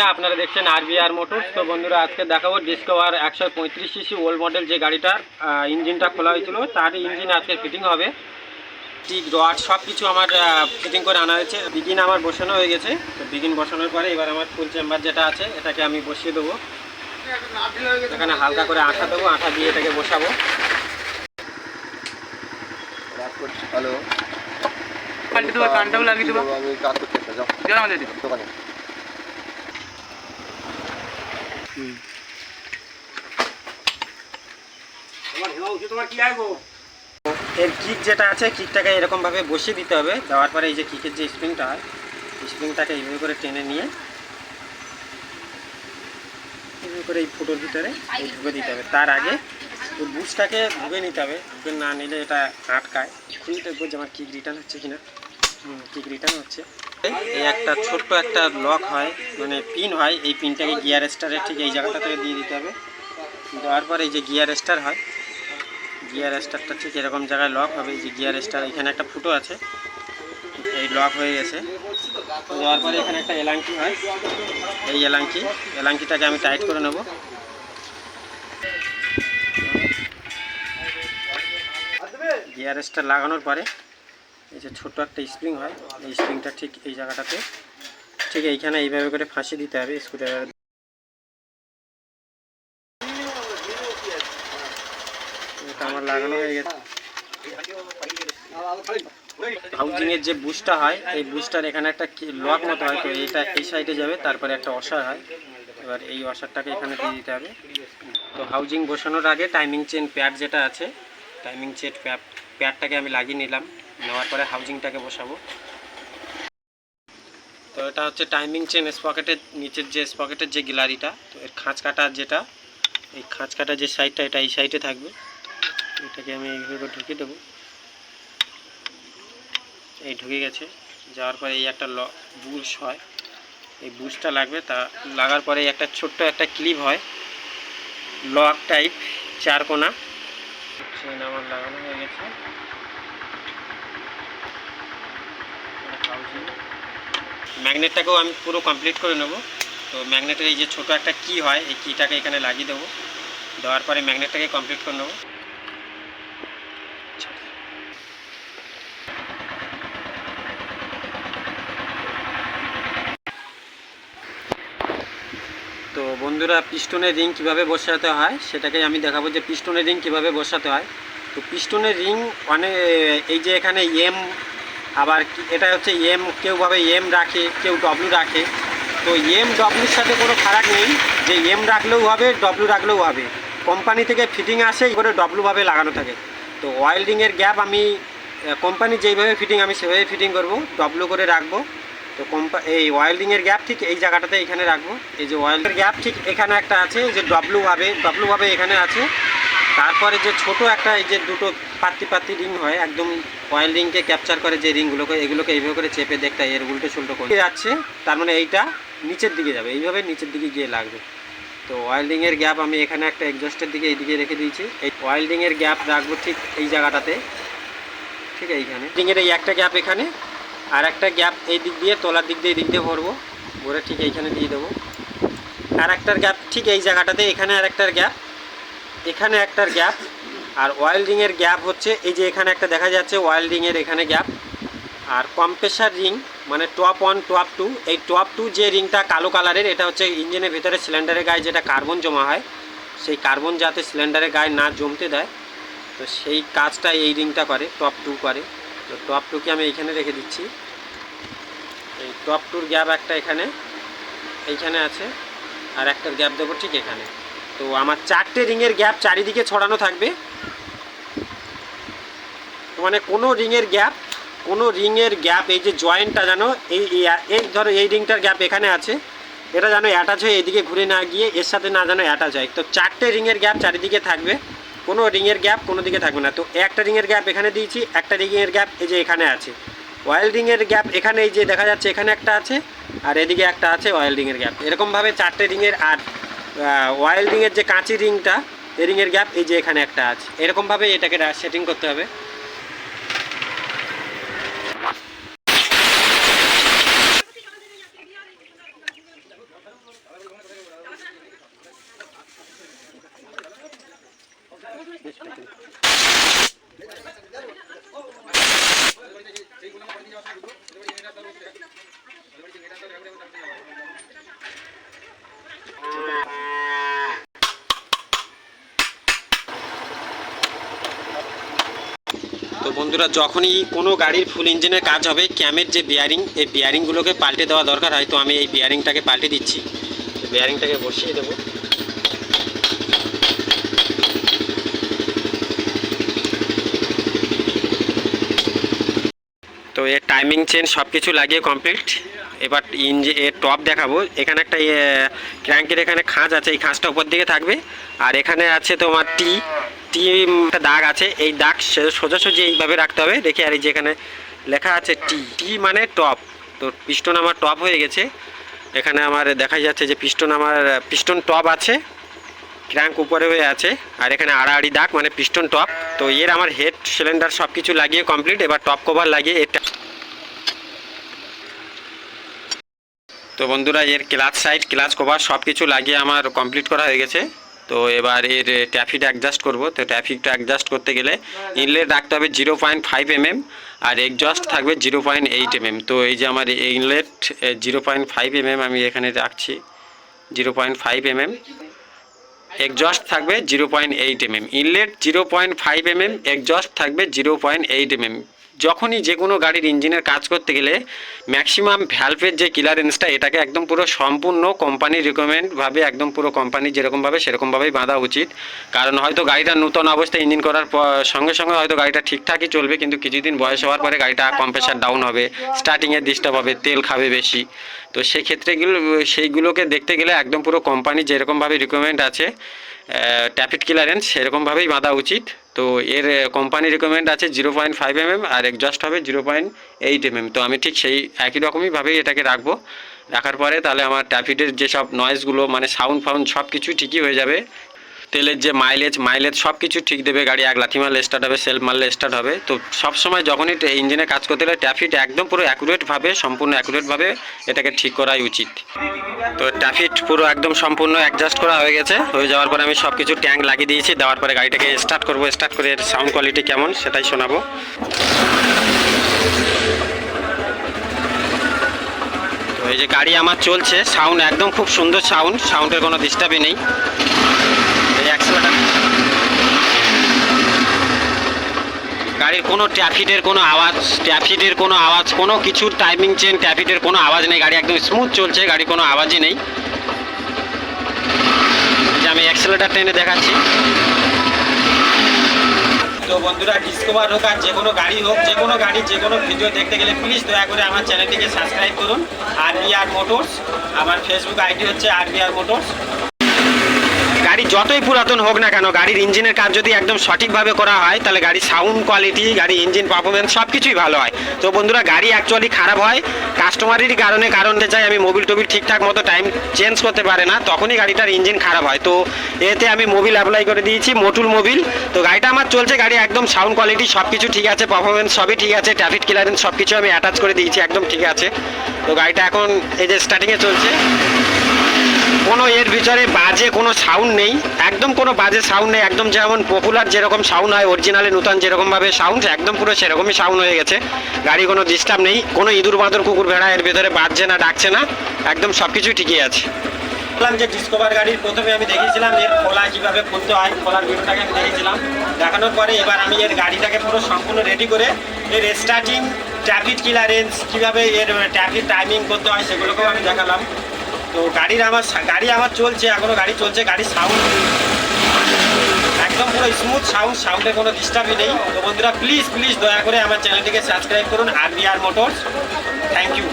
নিয়ে আপনারা দেখছেন আরবিআর মোটরস তো বন্ধুরা আজকে দেখাবো ডিসকভার একশো পঁয়ত্রিশ সিসি ওল্ড মডেল যে গাড়িটার ইঞ্জিনটা খোলা হয়েছিল। তার ইঞ্জিন আজকে ফিটিং হবে। টিক রড সব কিছু আমার ফিটিং করে আনা হয়েছে। বিগিন আমার বসানো হয়ে গেছে। তো বিগিন বসানোর পরে এবার আমার ফুল চেম্বার যেটা আছে এটাকে আমি বসিয়ে দেবো। এখানে হালকা করে আঠা দেবো আঠা দিয়ে এটাকে বসাবো। হ্যালো। কানটাও লাগিয়ে দেবো। আমি কাজ করতে এর কিক যেটা আছে কিকটাকে এরকমভাবে বসিয়ে দিতে হবে। দেওয়ার পরে এই যে কিকের যে স্প্রিংটা হয় স্প্রিংটাকে এইভাবে করে টেনে নিয়ে এইভাবে করে এই ফুটোর ভিতরে ঢুকে দিতে হবে। তার আগে ওই বুসটাকে ঢুকে নিতে হবে। ঢুকে না নিলে এটা আটকায়। খুলে দেখব যে আমার কিক রিটার্ন হচ্ছে কিনা। কিক রিটার্ন হচ্ছে। এই একটা ছোট্ট একটা লক হয় মানে পিন হয়। এই পিনটাকে গিয়ার স্টারের ঠিক এই জায়গাটা থেকে দিয়ে দিতে হবে। দেওয়ার পরে এই যে গিয়ার স্টার হয় গিয়ার স্টারটা ঠিক এরকম জায়গায় লক হবে যে গিয়ার স্টার এখানে একটা ফুটো আছে, এই লক হয়ে গেছে। দেওয়ার পরে এখানে একটা এলাঙ্কি হয়, এই এলাঙ্কি, এলাঙ্কিটাকে আমি টাইট করে নেব। গিয়ার স্টার লাগানোর পরে, এই যে ছোট্ট একটা স্প্রিং হয়, এই স্প্রিংটা ঠিক এই জায়গাটাতে, ঠিক এইখানে এইভাবে করে ফাঁসি দিতে হবে স্ক্রুড্রাইভার এটা আমার লাগানো হয়ে গেছে। হাউজিং এর যে বুস্টটা হয়, এই বুস্টার এখানে একটা লক মতো হয়, তো এইটা এই সাইডে যাবে, তারপরে একটা অসার হয়। এবার এই অসারটাকে এখানে দিয়ে দিতে হবে। তো হাউজিং বসানোর আগে টাইমিং চেন প্যাড যেটা আছে টাইমিং চেন প্যাড প্যাডটাকে আমি লাগিয়ে নিলাম। নেওয়ার পরে হাউজিংটাকে বসাবো। তো এটা হচ্ছে টাইমিং চেন স্পকেটের নিচের যে স্পকেটের যে গ্যালারিটা তো এর খাঁচ কাটা যেটা, এই খাঁচ কাটা যে সাইডটা এটা এই সাইডে থাকবে। এটাকে আমি এইভাবে ঢুকিয়ে দেবো। এই ঢুকে গেছে। যাওয়ার পরে এই একটা বুশ হয়। এই বুশটা লাগবে তা, লাগার পরে একটা ছোট্ট একটা ক্লিপ হয়। লক টাইপ চার কোনা। চেন আমার লাগানো হয়ে গেছে। ম্যাগনেটটাকেও আমি পুরো কমপ্লিট করে নেব। তো ম্যাগনেটের এই যে ছোট একটা কি হয়, এই কিটাকে এখানে লাগিয়ে দেবো। দেওয়ার পরে ম্যাগনেটটাকে কমপ্লিট করে নেব তো বন্ধুরা পিস্টনের রিং কীভাবে বসাতে হয় সেটাকে আমি দেখাবো যে পিস্টনের রিং কীভাবে বসাতে হয়। তো পিস্টনের রিং অনেক এই যে এখানে এম আবার এটা হচ্ছে এম কেউ ভাবে এম রাখে, কেউ ডব্লু রাখে। তো এম ডব্লুর সাথে কোনো ফারাক নেই, যে এম রাখলেও হবে ডব্লু রাখলেও হবে। কোম্পানি থেকে ফিটিং আসে করে ডব্লুভাবে লাগানো থাকে। তো ওয়েল্ডিংয়ের গ্যাপ আমি কোম্পানি যেইভাবে ফিটিং, আমি সেভাবে ফিটিং করব ডব্লু করে রাখব। তো কোম্পা এই ওয়েল্ডিংয়ের গ্যাপ ঠিক এই জায়গাটাতে এখানে রাখব। এই যে ওয়েল্ডের গ্যাপ ঠিক এখানে একটা আছে যে ডব্লু ভাবে ডব্লু ভাবে এখানে আছে। তারপরে যে ছোট একটা এই যে দুটো পাত্তি পাত্তি রিং হয়, একদম অয়েল রিংকে ক্যাপচার করে যে রিংগুলোকে এগুলোকে এইভাবে করে চেপে দেখতে এর উল্টো সুল্টো করে যাচ্ছে। তার মানে এইটা নিচের দিকে যাবে, এইভাবে নিচের দিকে গিয়ে লাগবে। তো ওয়েল্ডিংয়ের গ্যাপ আমি এখানে একটা এক্সস্টের দিকে এইদিকে রেখে দিয়েছি। এই ওয়েল্ডিংয়ের গ্যাপ রাখব ঠিক এই জায়গাটাতে, ঠিক এইখানে। রিংয়ের এই একটা গ্যাপ এখানে। আর একটা গ্যাপ এই দিক দিয়ে, তোলার দিক দিয়ে, এই দিক দিয়ে ভরবো। ভরে ঠিক এইখানে দিয়ে দেবো। আর একটার গ্যাপ ঠিক এই জায়গাটাতে, এখানে আর একটার গ্যাপ, এখানে একটার গ্যাপ। আর ওয়েল্ডিংয়ের গ্যাপ হচ্ছে, এই যে এখানে একটা দেখা যাচ্ছে ওয়েল্ডিংয়ের এখানে গ্যাপ। আর কম্প্রেসার রিং মানে টপ ওয়ান, টপ টু, এই টপ টু যে রিংটা কালো কালারের, এটা হচ্ছে ইঞ্জিনের ভেতরে সিলিন্ডারের গায়ে যেটা কার্বন জমা হয়, সেই কার্বন যাতে সিলিন্ডারের গায়ে না জমতে দেয়, তো সেই কাজটা এই রিংটা করে, টপ টু করে। তো টপ টুকে আমি এইখানে রেখে দিচ্ছি। এই টপ টুর গ্যাপ একটা এখানে, এইখানে আছে, আর একটার গ্যাপ দেবো ঠিক এখানে। তো আমার চারটে রিংয়ের গ্যাপ চারিদিকে ছড়ানো থাকবে। মানে কোনো রিংয়ের গ্যাপ, কোনো রিংয়ের গ্যাপ, এই যে জয়েন্টটা জানো এই- এই ধরো এই রিংটার গ্যাপ এখানে আছে, এটা যেন অ্যাটাচ হয়ে এদিকে ঘুরে না গিয়ে এর সাথে না যেন অ্যাটাচ হয়। তো চারটে রিংয়ের গ্যাপ চারিদিকে থাকবে। কোনো রিংয়ের গ্যাপ কোনো দিকে থাকবে না। তো একটা রিংয়ের গ্যাপ এখানে দিয়েছি, একটা রিংয়ের গ্যাপ এই যে এখানে আছে। ওয়েল্ডিংয়ের গ্যাপ এখানে এই যে দেখা যাচ্ছে এখানে একটা আছে, আর এদিকে একটা আছে ওয়েল্ডিংয়ের গ্যাপ। এরকমভাবে চারটে রিংয়ের আর ওয়েল্ডিংয়ের যে কাঁচি রিংটা, এই রিংয়ের গ্যাপ এই যে এখানে একটা আছে। এরকমভাবে এটাকে সেটিং করতে হবে। বন্ধুরা, যখনই কোনো গাড়ির ফুল ইঞ্জিনের কাজ হবে ক্যামের যে বিয়ারিং এই বিয়ারিংগুলোকে পাল্টে দেওয়া দরকার হয়, তো আমি এই বিয়ারিংটাকে পাল্টে দিচ্ছি। বিয়ারিংটাকে বসিয়ে দেবো। এর টাইমিং চেন সব কিছু লাগিয়ে কমপ্লিট এবার ইঞ্জি এর টপ দেখাবো, এখানে একটা ক্র্যাঙ্কের এখানে খাঁজ আছে, এই খাঁজটা উপর দিকে থাকবে। আর এখানে আছে তোমার টি টি একটা দাগ আছে, এই দাগ সোজাসুজি এইভাবে রাখতে হবে। দেখি, আর এই যেখানে লেখা আছে টি টি মানে টপ তো পিস্টন আমার টপ হয়ে গেছে। এখানে আমার দেখা যাচ্ছে যে পিস্টন আমার পিস্টন টপ আছে ক্র্যাঙ্ক উপরে হয়ে আছে, আর এখানে আড়াআড়ি দাগ মানে পিস্টন টপ তো এর আমার হেড সিলিন্ডার সব কিছু লাগিয়ে কমপ্লিট এবার টপ কভার লাগিয়ে এটা তো বন্ধুরা, এর ক্লাচ সাইড, ক্লাচ কভার সব কিছু লাগিয়ে আমার কমপ্লিট করা হয়ে গেছে। তো এবার এর ট্রাফিক অ্যাডজাস্ট করব। তো ট্রাফিকটা অ্যাডজাস্ট করতে গেলে ইনলেট রাখতে হবে জিরো পয়েন্ট ফাইভ এমএম আর এক্সজস্ট থাকবে জিরো পয়েন্ট এইট এমএম তো এই যে আমার inlet zero point five MM আমি এখানে রাখছি। Zero point five MM exhaust থাকবে zero point eight MM inlet zero point five MM exhaust থাকবে জিরো পয়েন্ট এইট এমএম যখনই যে কোনো গাড়ির ইঞ্জিনের কাজ করতে গেলে ম্যাক্সিমাম ভ্যালভের যে ক্লিয়ারেন্সটা এটাকে একদম পুরো সম্পূর্ণ কোম্পানি রিকমেন্ডভাবে একদম পুরো কোম্পানি যেরকমভাবে সেরকমভাবেই বাঁধা উচিত। কারণ হয়তো গাড়িটা নতুন অবস্থায় ইঞ্জিন করার সঙ্গে সঙ্গে হয়তো গাড়িটা ঠিকঠাকই চলবে, কিন্তু কিছুদিন বয়স হওয়ার পরে গাড়িটা কম্প্রেসার ডাউন হবে স্টার্টিংয়ে ডিস্টার্ব হবে, তেল খাবে বেশি। তো সেই ক্ষেত্রেগুলো সেইগুলোকে দেখতে গেলে একদম পুরো কোম্পানি যেরকমভাবে রিকমেন্ড আছে ট্যাপিড ক্লিয়ারেন্স সেরকমভাবেই বাঁধা উচিত। তো এর কোম্পানি রেকমেন্ড আছে জিরো পয়েন্ট ফাইভ এমএম আর এক্সজস্ট হবে জিরো পয়েন্ট এইট এমএম তো আমি ঠিক সেই একই রকমইভাবেই এটাকে রাখব। রাখার পরে তাহলে আমার ট্যাফিটের যেসব নয়েজগুলো মানে সাউন্ড ফাউন্ড সব কিছু ঠিকই হয়ে যাবে। তেলের যে মাইলেজ মাইলেজ সব কিছু ঠিক দেবে গাড়ি, এক লাথি মারলে স্টার্ট হবে সেলফ মারলে স্টার্ট হবে। তো সব সময় যখনই ইঞ্জিনে কাজ করতে গেলে ট্রাফিক একদম পুরো অ্যাকুরেটভাবে সম্পূর্ণ অ্যাকুরেটভাবে এটাকে ঠিক করাই উচিত। তো ট্রাফিক পুরো একদম সম্পূর্ণ অ্যাডজাস্ট করা হয়ে গেছে। হয়ে যাওয়ার পরে আমি সব কিছু ট্যাঙ্ক লাগিয়ে দিয়েছি। দেওয়ার পরে গাড়িটাকে স্টার্ট করব স্টার্ট করে এর সাউন্ড কোয়ালিটি কেমন সেটাই শোনাবো। এই যে গাড়ি আমার চলছে সাউন্ড একদম খুব সুন্দর সাউন্ড সাউন্ডের কোনো ডিস্টার্বই নেই। গাড়ির কোনো ট্রাফিকের কোনো আওয়াজ ট্রাফিকের কোনো আওয়াজ, কোনো কিছুর টাইমিং চেন ট্রাফিকের কোনো আওয়াজ নেই। গাড়ি একদম স্মুথ চলছে গাড়ি কোনো আওয়াজই নেই। যে আমি অ্যাক্সেলেটার টেনে দেখাচ্ছি। তো বন্ধুরা ডিসকভার হোক আর যে কোনো গাড়ি হোক, যে কোনো গাড়ি যে কোনো ভিডিও দেখতে গেলে প্লিজ দয়া করে আমার চ্যানেলটিকে সাবস্ক্রাইব করুন। আর বি আর মোটরস আমার ফেসবুক আইডি হচ্ছে আর বি আর মোটরস গাড়ি যতই পুরাতন হোক না কেন, গাড়ির ইঞ্জিনের কাজ যদি একদম সঠিকভাবে করা হয়, তাহলে গাড়ির সাউন্ড কোয়ালিটি গাড়ি ইঞ্জিন পারফরমেন্স সব কিছুই ভালো হয়। তো বন্ধুরা, গাড়ি অ্যাকচুয়ালি খারাপ হয়। কাস্টমারেরই কারণে কারণে চাই, আমি মোবিল টোবিল ঠিকঠাক মতো টাইম চেঞ্জ করতে পারে না, তখনই গাড়িটার ইঞ্জিন খারাপ হয়। তো এতে আমি মোবিল অ্যাপ্লাই করে দিয়েছি মোটুল মোবিল তো গাড়িটা আমার চলছে, গাড়ি একদম সাউন্ড কোয়ালিটি সব কিছু ঠিক আছে পারফরমেন্স সবই ঠিক আছে ট্রাফিক ক্লিয়ারেন্স সব কিছু আমি অ্যাটাচ করে দিয়েছি, একদম ঠিক আছে। তো গাড়িটা এখন এই যে স্টার্টিংয়ে চলছে। কোনো এর ভিতরে বাজে কোনো সাউন্ড নেই। একদম কোনো বাজে সাউন্ড নেই। একদম যেমন পপুলার যেরকম সাউন্ড হয় অরিজিনালি নতুন যেরকমভাবে সাউন্ড একদম পুরো সেরকমই সাউন্ড হয়ে গেছে। গাড়ি কোনো ডিস্টার্ব নেই। কোনো ইঁদুর, বাঁদর, কুকুর, ভেড়া এর ভিতরে বাজছে না, ডাকছে না। একদম সব কিছুই ঠিকই আছে। বললাম যে ডিসকভার গাড়ির প্রথমে আমি দেখিয়েছিলাম এর খোলা কীভাবে খুলতে হয়। খোলার ভিডিওটাকে আমি দেখেছিলাম দেখানোর পরে এবার আমি এর গাড়িটাকে পুরো সম্পূর্ণ রেডি করে এর স্টার্টিং ট্রাফিক ক্লিয়ারেন্স কীভাবে এর ট্রাফিক টাইমিং করতে হয় সেগুলোকেও আমি দেখালাম। তো গাড়ির আমার গাড়ি আমার চলছে এখনও গাড়ি চলছে, গাড়ির সাউন্ড একদম পুরো স্মুথ সাউন্ড সাউন্ডে কোনো ডিস্টার্বই নেই। তো বন্ধুরা প্লিজ প্লিজ দয়া করে আমার চ্যানেলটিকে সাবস্ক্রাইব করুন, R B R Motors thank you